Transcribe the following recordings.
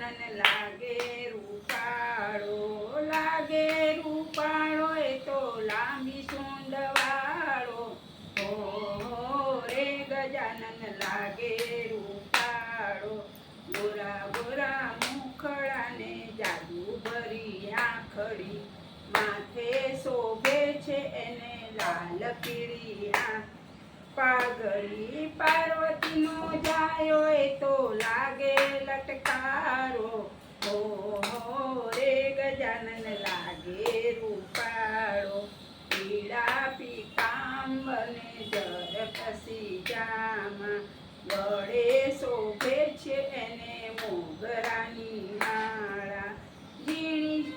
લાગે રૂપાળો લાગે રૂપાળો, એ તો લાંબી સુંદવાળો હો રે ગજાનન લાગે રૂપાળો, ગોરા ગોરા મુખડાને જાદુ ભરી આંખડી. માથે શોભે છે એને લાલ પીળી આંખ. પાઘડી પાર્વતીનો જાયો, એ તો લાગે લટકારો હો રે ગજાનન લાગે રૂપાળો. પીળા પીતાંબને જર પસી જામા. ગળે શોભે છે એને મોગરાની માળા. ઝીણી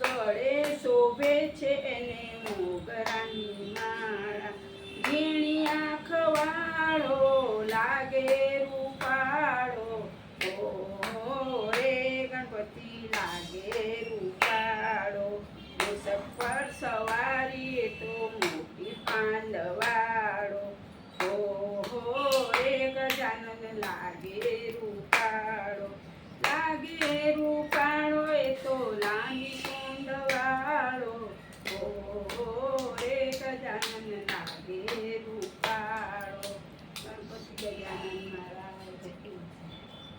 ગળે શોભે છે એને મોગરાની લાગે રૂપાળો લાગે રૂપાળો એ તો લાંબી કુંડવાળો ઓ